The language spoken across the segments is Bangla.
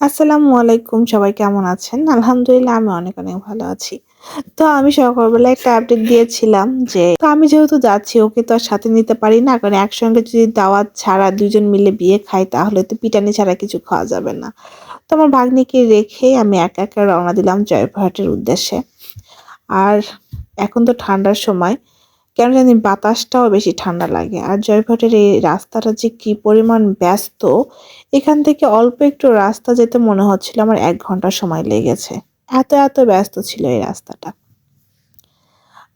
আসসালামু আলাইকুম, সবাই কেমন আছেন? আলহামদুলিল্লাহ, আমি অনেক অনেক ভালো আছি। তো আমি সকালবেলা একটা আপডেট দিয়েছিলাম যে, তো আমি যেহেতু যাচ্ছি, ওকে তো আর সাথে নিতে পারি না। কারণ একসঙ্গে যদি দাওয়াত ছাড়া দুজন মিলে বিয়ে খাই, তাহলে তো পিটানি ছাড়া কিছু খাওয়া যাবে না। তো আমার ভাগ্নিকে রেখে আমি একা একা রওনা দিলাম জয়পুরহাটের উদ্দেশ্যে। আর এখন তো ঠান্ডার সময় কেন জানি বাতাসটাও বেশি ঠান্ডা লাগে। আর জয়ঘটের এই রাস্তাটা যে কি পরিমাণ ব্যস্ত, এখান থেকে অল্প একটু রাস্তা যেতে মনে হচ্ছিল, আমার এক ঘণ্টা সময় লেগেছে। এত এত ব্যস্ত ছিল এই রাস্তাটা।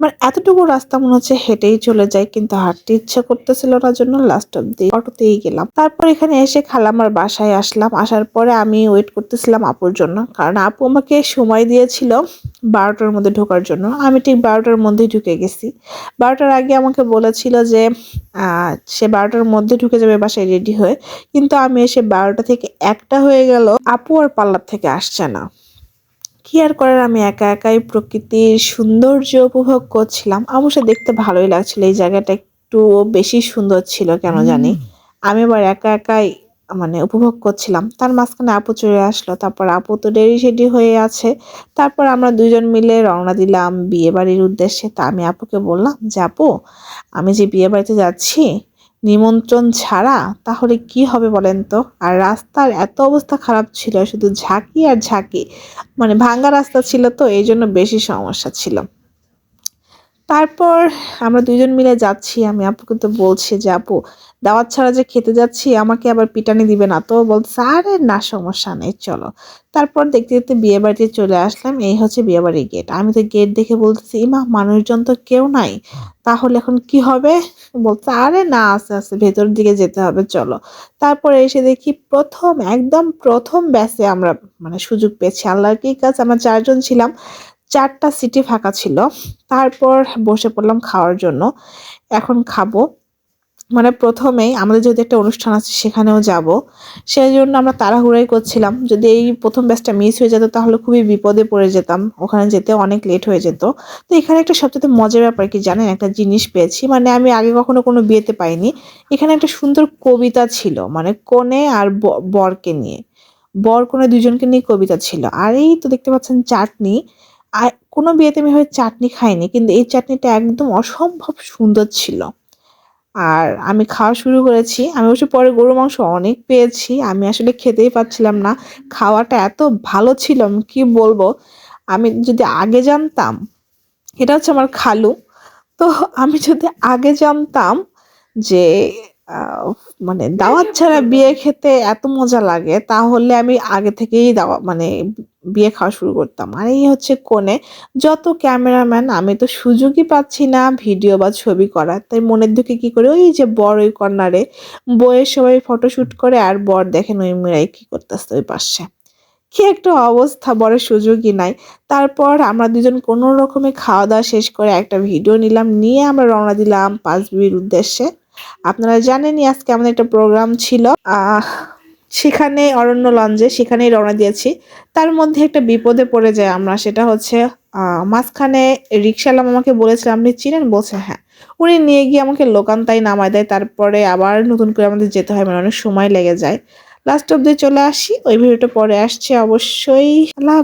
মানে এতটুকু রাস্তা মনে হচ্ছে হেঁটেই চলে যায়, কিন্তু হাঁটতে ইচ্ছা করতেছিল না জন্য লাস্ট অব্দি অটোতেই গেলাম। তারপর এখানে এসে খালামার বাসায় আসলাম। আসার পরে আমি ওয়েট করতেছিলাম আপুর জন্য, কারণ আপু আমাকে সময় দিয়েছিল বারোটার মধ্যে ঢোকার জন্য। আমি ঠিক বারোটার মধ্যেই ঢুকে গেছি। বারোটার আগে আমাকে বলেছিল যে সে বারোটার মধ্যে ঢুকে যাবে, বাসায় রেডি হয়ে। কিন্তু আমি এসে বারোটা থেকে একটা হয়ে গেল, আপু আর পার্লার থেকে আসছে না। কি আর করার? আমি একা একাই প্রকৃতির সৌন্দর্য উপভোগ করছিলাম। অবশ্যই দেখতে ভালোই লাগছিল। এই জায়গাটা একটু বেশি সুন্দর ছিল কেন জানি। আমি আবার একা একাই মানে উপভোগ করছিলাম। তার মাঝখানে আপু চলে আসলো। তারপর আপু তো ডেরি সেডি হয়ে আছে। তারপর আমরা দুজন মিলে রওনা দিলাম বিয়ে বাড়ির উদ্দেশ্যে। তা আমি আপুকে বললাম যে আপু আমি যে বিয়ে বাড়িতে যাচ্ছি নিমন্ত্রণ ছাড়া তাহলে কি হবে বলেন তো? আর রাস্তার এত অবস্থা খারাপ ছিল, শুধু ঝাঁকি আর ঝাঁকি। মানে ভাঙ্গা রাস্তা ছিল তো এই জন্য বেশি সমস্যা ছিল। তারপর আমরা দুজন মিলে যাচ্ছি, আমি আপুকে তো বলছি যে, আপু, দাওয়াত ছাড়া যে খেতে যাচ্ছি, আমাকে আবার পিটানি দিবে না। তো বলছে আরে না, সমস্যা নেই, চলো। তারপর দেখতে দেখতে বিয়ে বাড়িতে চলে আসলাম, এই হচ্ছে বিয়ে বাড়ির গেট আমি তো গেট দেখে বলতেছি, ইমা, মানুষজন তো কেউ নাই। তাহলে এখন কি হবে? বলছে আরে না, আস্তে আস্তে, ভেতর দিকে যেতে হবে, চলো। তারপরে এসে দেখি প্রথম, একদম প্রথম ব্যাসে আমরা মানে সুযোগ পেয়েছি। আল্লাহর কি কাজ, আমরা চারজন ছিলাম। চারটা সিটি ফাঁকা ছিল। তারপর বসে পড়লাম খাওয়ার জন্য। এখন খাব। মানে প্রথমেই আমাদের যদি একটা অনুষ্ঠান আছে, সেখানেও যাব। সেই জন্য আমরা তাড়াহুড়াই করছিলাম। যদি এই প্রথম ব্যাচটা মিস হয়ে যেত, তাহলে খুবই বিপদে পড়ে যেতাম। ওখানে যেতে অনেক লেট হয়ে যেত। তো এখানে একটা সবচেয়ে মজার ব্যাপার কি জানেন? একটা জিনিস পেয়েছি। মানে আমি আগে কখনো কোনো বিয়েতে পাইনি। এখানে একটা সুন্দর কবিতা ছিল। মানে কনে আর বরকে নিয়ে। বর কোনে দুজনকে নিয়ে কবিতা ছিল। আর এই তো দেখতে পাচ্ছেন চাটনি। আর কোনো বিয়েতে আমি হয় চাটনি খাইনি, কিন্তু এই চাটনিটা একদম অসম্ভব সুন্দর ছিল। আর আমি খাওয়া শুরু করেছি, আমি অবশ্য পরে গরু মাংস অনেক পেয়েছি, আমি আসলে খেতেই পাচ্ছিলাম না, খাওয়াটা এত ভালো ছিল, আমি কি বলব? আমি যদি আগে জানতাম, এটা হচ্ছে আমার খালু, তো আমি যদি আগে জানতাম যে মানে দাওয়াত ছাড়া বিয়ে খেতে এত মজা লাগে তাহলে আমি আগে থেকেই দাওয়া মানে বিয়ে খাওয়া শুরু করতাম। আর এই হচ্ছে কোণে যত ক্যামেরাম্যান আমি তো সুযোগই পাচ্ছি না ভিডিও বা ছবি করার। তাই মনের দুঃখে কি করে? ওই যে বর ওই কর্নারে বইয়ের সবাই ফটোশ্যুট করে আর বর দেখেন ওই মেয়েরাই কি করতেছে ওই পাশে। কি একটা অবস্থা বড় সুযোগই নাই। তারপর আমরা দুজন কোনো রকমে খাওয়া দাওয়া শেষ করে একটা ভিডিও নিলাম নিয়ে আমরা রওনা দিলাম পাঁচ বিবির উদ্দেশ্যে। আপনারা জানেনই আজকে আমাদের একটা প্রোগ্রাম ছিল। সেখানে অরণ্য লঞ্চে সেখানেই রওনা দিয়েছি। তার মধ্যে একটা বিপদে পড়ে যায় আমরা, সেটা হচ্ছে মাঝখানে রিক্সালাম আমাকে বলেছিল আপনি চিনেন? বলছে হ্যাঁ। উনি নিয়ে গিয়ে আমাকে লোকান্তায় নামায় দেয়, তারপরে আবার নতুন করে আমাদের যেতে হয় মানে অনেক সময় লেগে যায়। লাস্ট অব্দি চলে আসি, ওই ভিডিওটা পরে আসছে অবশ্যই। আল্লাহ